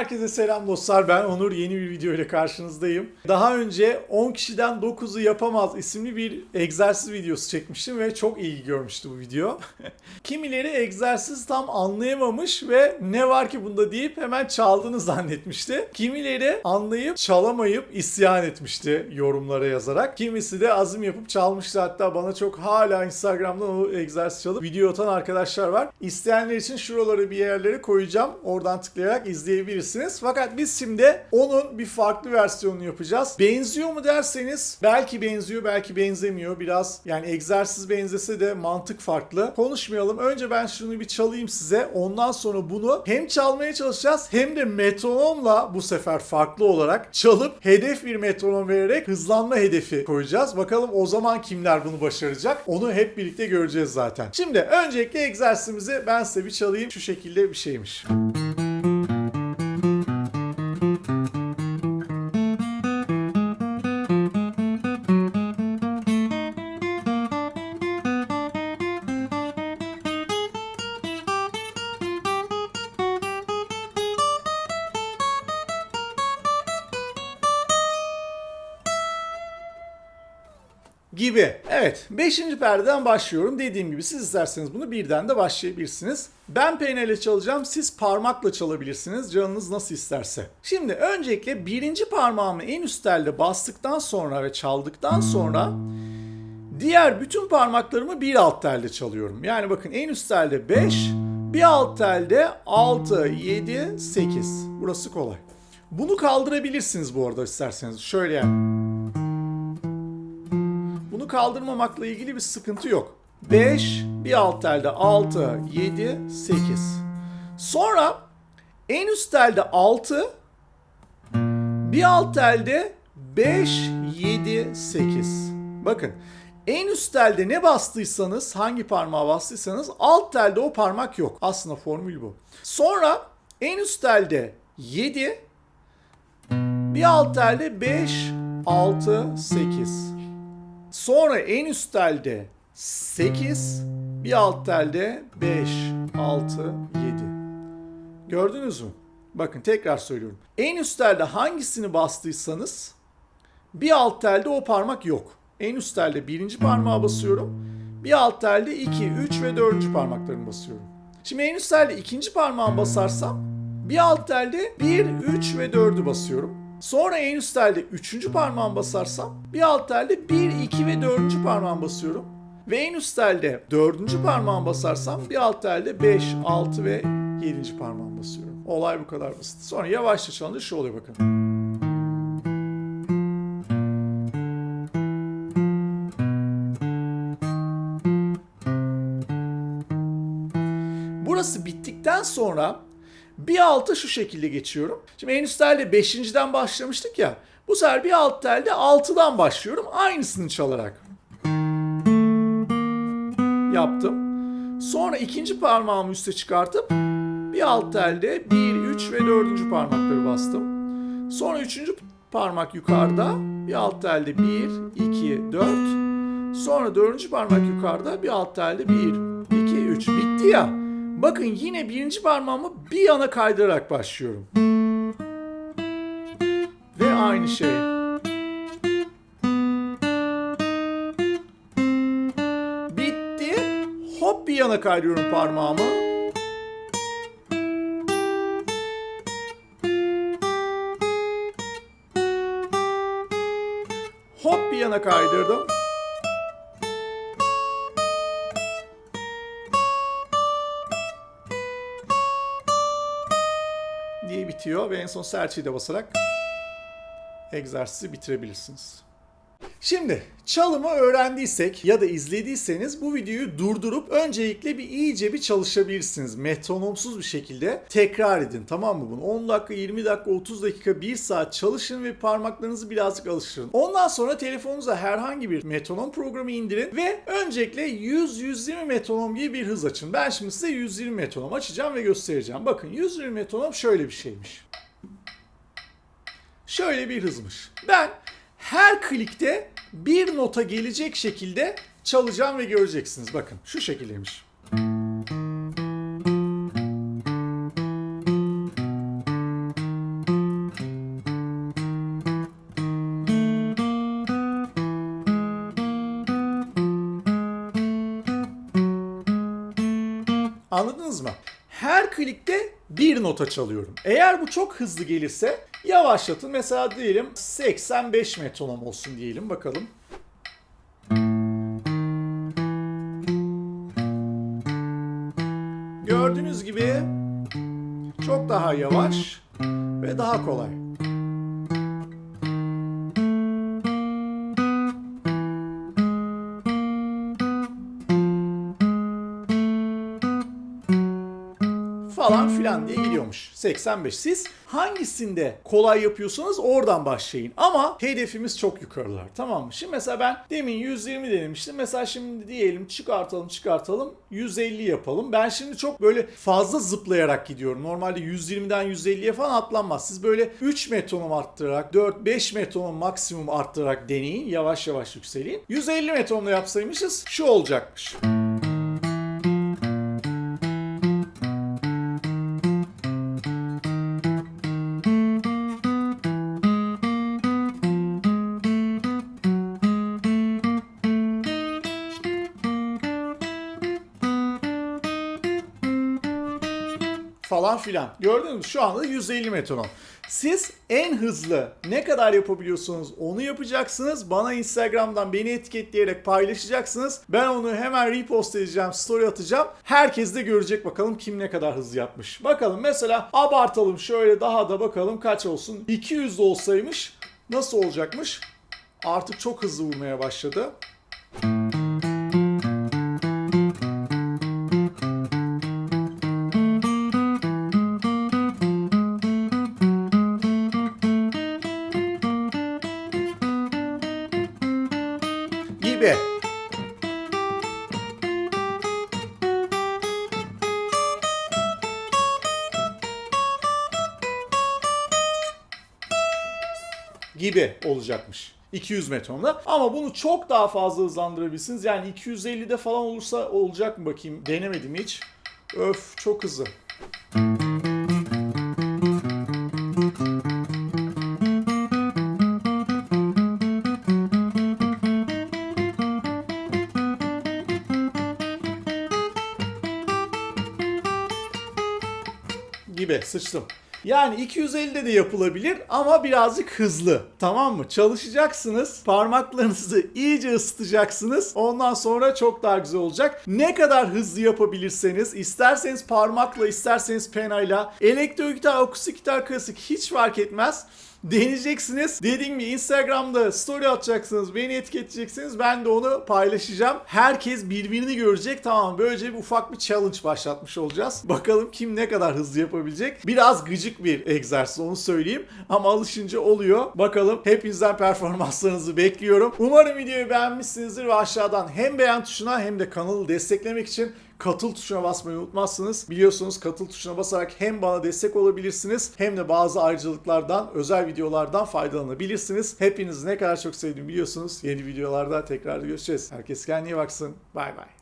Herkese selam dostlar. Ben Onur. Yeni bir video ile karşınızdayım. Daha önce 10 kişiden 9'u yapamaz isimli bir egzersiz videosu çekmiştim ve çok ilgi görmüştü bu video. Kimileri egzersiz tam anlayamamış ve ne var ki bunda deyip hemen çaldığını zannetmişti. Kimileri anlayıp çalamayıp isyan etmişti yorumlara yazarak. Kimisi de azim yapıp çalmıştı. Hatta bana çok hala Instagram'dan o egzersiz çalıp video atan arkadaşlar var. İsteyenler için şuraları bir yerlere koyacağım. Oradan tıklayarak izleyebilirsiniz. Fakat biz şimdi onun bir farklı versiyonunu yapacağız. Benziyor mu derseniz belki benziyor belki benzemiyor. Biraz yani egzersiz benzese de mantık farklı. Konuşmayalım. Önce ben şunu bir çalayım size. Ondan sonra bunu hem çalmaya çalışacağız hem de metronomla bu sefer farklı olarak çalıp hedef bir metronom vererek hızlanma hedefi koyacağız. Bakalım o zaman kimler bunu başaracak? Onu hep birlikte göreceğiz zaten. Şimdi öncelikle egzersizimizi ben size bir çalayım. Şu şekilde bir şeymiş. Gibi. Evet 5. perdeden başlıyorum. Dediğim gibi siz isterseniz bunu birden de başlayabilirsiniz. Ben peynirle çalacağım. Siz parmakla çalabilirsiniz. Canınız nasıl isterse. Şimdi öncelikle birinci parmağımı en üst telde bastıktan sonra ve çaldıktan sonra diğer bütün parmaklarımı bir alt telde çalıyorum. Yani bakın en üst telde 5, bir alt telde 6, 7, 8. Burası kolay. Bunu kaldırabilirsiniz bu arada isterseniz. Şöyle yani kaldırmamakla ilgili bir sıkıntı yok. 5, bir alt telde 6, 7, 8. Sonra en üst telde 6, bir alt telde 5, 7, 8. Bakın en üst telde ne bastıysanız, hangi parmağa bastıysanız alt telde o parmak yok. Aslında formül bu. Sonra en üst telde 7, bir alt telde 5, 6, 8. Sonra en üst telde 8, bir alt telde 5, 6, 7. Gördünüz mü? Bakın tekrar söylüyorum. En üst telde hangisini bastıysanız bir alt telde o parmak yok. En üst telde birinci parmağa basıyorum. Bir alt telde 2, 3 ve 4. parmaklarını basıyorum. Şimdi en üst telde ikinci parmağımı basarsam bir alt telde 1, 3 ve 4'ü basıyorum. Sonra en üst telde 3. parmağımı basarsam bir alt telde 1, 2 ve 4. parmağımı basıyorum. Ve en üst telde 4. parmağımı basarsam bir alt telde 5, 6 ve 7. parmağımı basıyorum. Olay bu kadar basit. Sonra yavaşça çalınca şu oluyor bakın. Burası bittikten sonra bir alta şu şekilde geçiyorum. Şimdi en üst telde 5.den başlamıştık ya. Bu sefer bir alt telde 6'dan başlıyorum. Aynısını çalarak. Yaptım. Sonra ikinci parmağımı üste çıkartıp bir alt telde 1, 3 ve 4. parmakları bastım. Sonra üçüncü parmak yukarıda. Bir alt telde 1, 2, 4. Sonra dördüncü parmak yukarıda. Bir alt telde 1, 2, 3. Bitti ya. Bakın yine birinci parmağımı bir yana kaydırarak başlıyorum. Ve aynı şey. Bitti. Hop bir yana kaydırıyorum parmağımı. Hop bir yana kaydırdım. Bitiyor ve en son serçeyi de basarak egzersizi bitirebilirsiniz. Şimdi çalımı öğrendiysek ya da izlediyseniz bu videoyu durdurup öncelikle bir iyice bir çalışabilirsiniz. Metronomsuz bir şekilde tekrar edin tamam mı bunu? 10 dakika, 20 dakika, 30 dakika, 1 saat çalışın ve parmaklarınızı birazcık alıştırın. Ondan sonra telefonunuza herhangi bir metronom programı indirin ve öncelikle 100-120 metronom gibi bir hız açın. Ben şimdi size 120 metronom açacağım ve göstereceğim. Bakın 120 metronom şöyle bir şeymiş. Şöyle bir hızmış. Ben her klikte bir nota gelecek şekilde çalacağım ve göreceksiniz. Bakın şu şekildeymiş. Anladınız mı? Her klikte bir nota çalıyorum. Eğer bu çok hızlı gelirse yavaşlatın. Mesela diyelim 85 metronom olsun diyelim bakalım. Gördüğünüz gibi çok daha yavaş ve daha kolay. Falan filan diye gidiyormuş. 85. Siz hangisinde kolay yapıyorsanız oradan başlayın. Ama hedefimiz çok yukarılar. Tamam mı? Şimdi mesela ben demin 120 denemiştim. Mesela şimdi diyelim çıkartalım çıkartalım 150 yapalım. Ben şimdi çok böyle fazla zıplayarak gidiyorum. Normalde 120'den 150'ye falan atlanmaz. Siz böyle 3 metronom arttırarak 4-5 metronom maksimum arttırarak deneyin. Yavaş yavaş yükseleyin. 150 metronomla yapsaymışız şu olacakmış. Falan filan. Gördünüz mü? Şu anda 150 metronom. Siz en hızlı ne kadar yapabiliyorsunuz onu yapacaksınız. Bana Instagram'dan beni etiketleyerek paylaşacaksınız. Ben onu hemen repost edeceğim, story atacağım. Herkes de görecek bakalım kim ne kadar hızlı yapmış. Bakalım mesela abartalım şöyle daha da bakalım kaç olsun. 200 de olsaymış nasıl olacakmış? Artık çok hızlı vurmaya başladı. Gibi. gibi olacakmış. 200 metronda. Ama bunu çok daha fazla hızlandırabilirsiniz. Yani 250'de falan olursa olacak mı bakayım. Denemedim hiç. Öf çok hızlı. Gibi sıçtım. Yani 250'de de yapılabilir ama birazcık hızlı. Tamam mı? Çalışacaksınız. Parmaklarınızı iyice ısıtacaksınız. Ondan sonra çok daha güzel olacak. Ne kadar hızlı yapabilirseniz, isterseniz parmakla, isterseniz penayla, elektro gitar, akustik gitar, klasik hiç fark etmez. Deneyeceksiniz. Dediğim gibi Instagram'da story atacaksınız. Beni etiketleyeceksiniz. Ben de onu paylaşacağım. Herkes birbirini görecek. Tamam böylece bir ufak bir challenge başlatmış olacağız. Bakalım kim ne kadar hızlı yapabilecek. Biraz gıcık bir egzersiz onu söyleyeyim. Ama alışınca oluyor. Bakalım hepinizden performanslarınızı bekliyorum. Umarım videoyu beğenmişsinizdir ve aşağıdan hem beğen tuşuna hem de kanalı desteklemek için katıl tuşuna basmayı unutmazsınız. Biliyorsunuz katıl tuşuna basarak hem bana destek olabilirsiniz hem de bazı ayrıcalıklardan, özel videolardan faydalanabilirsiniz. Hepinizi ne kadar çok sevdiğimi biliyorsunuz. Yeni videolarda tekrar görüşeceğiz. Herkes kendine iyi baksın. Bay bay.